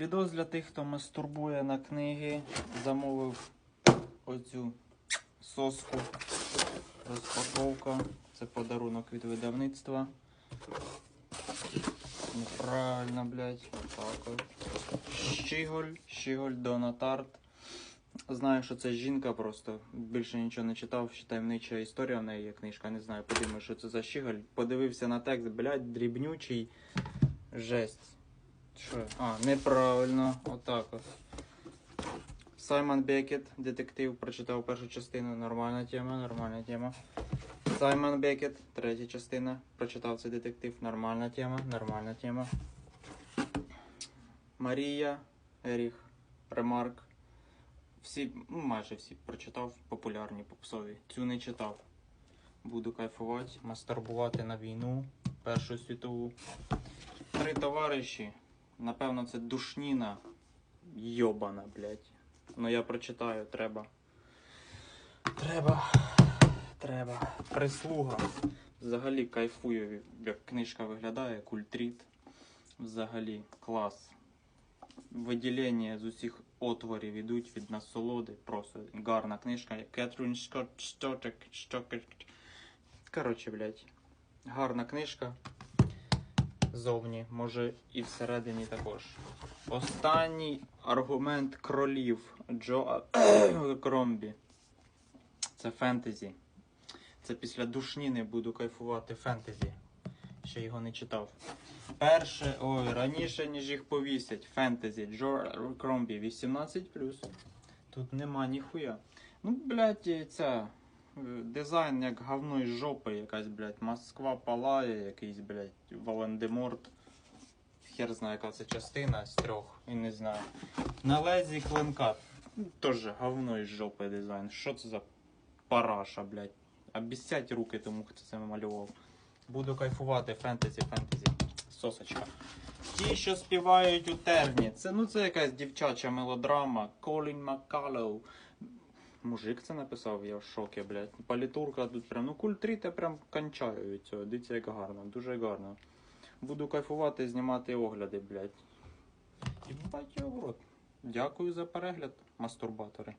Відос для тих, хто мастурбує на книги, замовив оцю соску. Розпаковка. Це подарунок від видавництва. Неправильно, блядь. Отак от. Щіголь, Щіголь Донатарт. Знаю, що це жінка просто. Більше нічого не читав. Ще таємнича історія в неї є книжка. Не знаю, подумаю, що це за щіголь. Подивився на текст, блядь, дрібнючий. Жесть. Що? А, неправильно. Отак от. Саймон Бекет, детектив, прочитав першу частину. Нормальна тема, нормальна тема. Саймон Бекет, третя частина. Прочитав цей детектив. Нормальна тема, нормальна тема. Марія, Еріх, Ремарк. Всі, ну, майже всі прочитав, популярні, попсові. Цю не читав. Буду кайфувати, мастурбувати на війну, Першу світову. Три товариші. Напевно, це душніна. Йобана, блядь. Ну я прочитаю, треба. Треба. Треба. Прислуга. Взагалі кайфую, як книжка виглядає, культріт. Взагалі клас. Виділення з усіх отворів ідуть від насолоди. Просто гарна книжка. Кетрін Скотт Штокет. Коротше, блядь. Гарна книжка. Зовні, може і всередині також. Останній аргумент кролів Джо Кромбі. Це фентезі. Це після душніни буду кайфувати фентезі. Ще його не читав. Перше, ой, раніше, ніж їх повісять. Фентезі. Джо Кромбі 18. Тут нема ніхуя. Ну, блядь, ця. Дизайн як говно із жопи якась, блядь. Москва палає, якийсь, блядь, Волан-де-Морт. Хер знає, яка це частина з трьох, і не знаю. На лезі клинка. Теж говно із жопи дизайн. Що це за параша, блядь? Обіцять руки тому, хто це малював. Буду кайфувати фентезі, фентезі. Сосочка. Ті, що співають у терні. Це ну це якась дівчача мелодрама. Колін Маккалоу. Мужик це написав, я в шокі, блядь. Палітурка тут прям, ну культріт я прям кончаю від цього. Дивіться, як гарно, дуже гарно. Буду кайфувати, знімати огляди, блядь. І бать його в рот. Дякую за перегляд, мастурбатори.